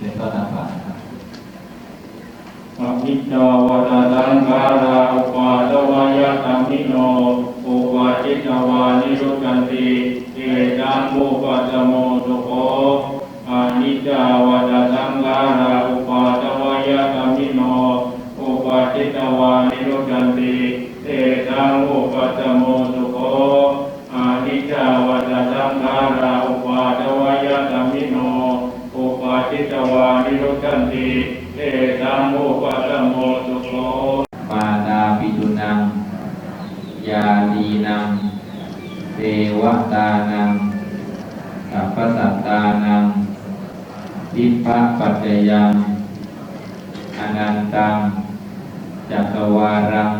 เดี๋ยวนไปรับอภิจาวตาดังการาอุปาตวายตัมมิโนอุปาจิตวานิรุกันติเตจังโมปัจโมตุโคอานิจาวตาดังการาอุปาตวายตัมมิโนอุปาจิตวานิรุกันติเตจังโมปัจโม จิตวานิรุกันติเอตัมโมปัสสโมสุโขปาดาปิตุนัง ยาลีนังเทวตานังสัพพสัตตานังทิพะปัจจยังอนันตัง จักวารัง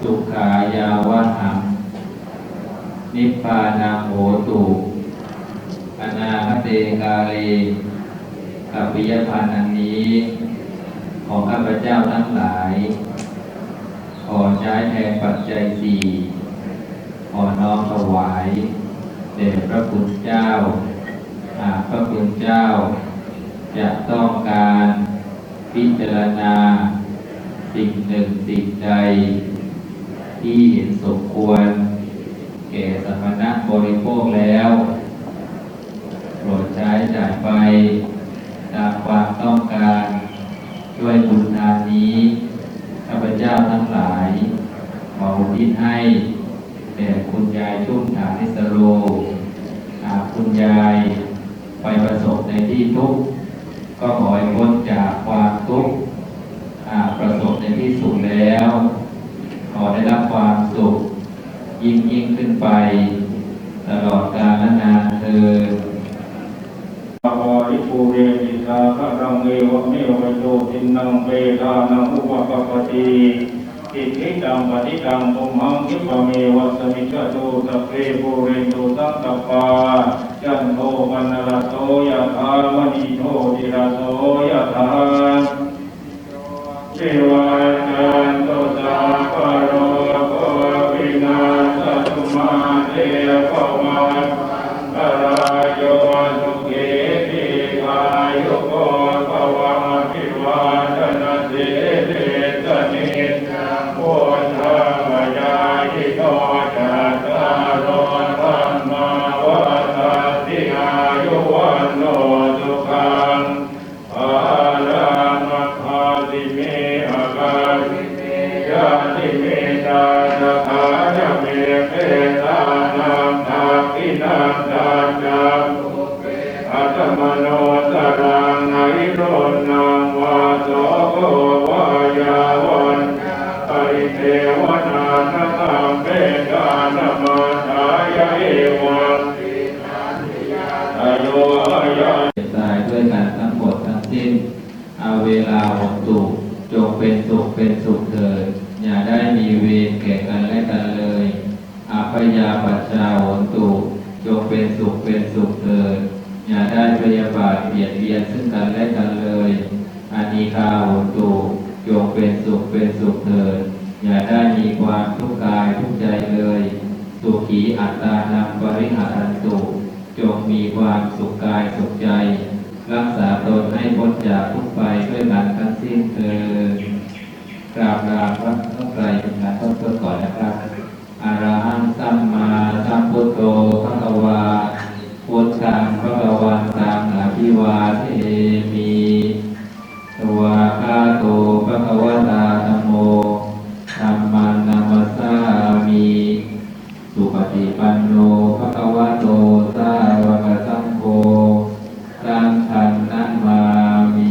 สุขายาวหัง นิพพานังโหตุอนาคเตกาเล กัปปิยพันธ์อันนี้ ของข้าพเจ้าทั้งหลาย ขอใช้แทนปัจจัยสี่ขอน้อมถวายแด่พระคุณเจ้า หากพระคุณเจ้า จะต้องการพิจารณา สิ่งหนึ่งสิ่งใด ที่เห็นสมควร แก่สมณะบริโภคแล้ว โปรดใช้จ่ายไปตามความต้องการด้วยบุญทานนี้ข้าพเจ้าทั้งหลายขออุทิศ ให้แด่คุณยายชุ่มฐานิสโรหากคุณยายไปประสบในที่ทุกข์ก็ขอให้พ้นจากความทุกข์หากประสบในที่สุขแล้ว ขอได้รับความสุข ยิ่งยิ่งขึ้นไป ตลอดกาลนานเธอญปะวาริปูเรนิสาคะรังเอวะเมวะโยตินังเปทานังอุปปปติ อิทิตังปฏิตังตุมหังคิปเมวัสมิจตุสัพเพปุเรนตุสังกปาจันโทปนรสโสยะธามณีโทติรสโสยะธาเทว โสโกวายาวันปริเทวนานาตังเปกานามาทายเอวังอายุอายุเจ็บตายด้วยกันทั้งหมดทั้งสิ้นเอาเวลาหกตุจงเป็นสุขเป็นสุขเถิดอย่าได้มีเวรแก่กันและกันเลยอาพยาปัจจาโหนตุจงเป็นสุขเป็นสุขเถิดอย่าได้พยาบาทเบียดเบียนซึ่งกันและกันเลย อานิคาโหนตุจงเป็นสุขเป็นสุขเถิดอย่าได้มีความทุกข์กายทุกข์ใจเลย สุขีอัตตานังบริหารันตุจงมีความสุขกายสุขใจ รักษาตนให้พ้นจากทุกไปด้วยกันทั้งสิ้นเถิดกราบลาพระต้องไตรเป็นกต้นก่อนนะครับอา สุปฏิปันโนภะคะวะโตสาว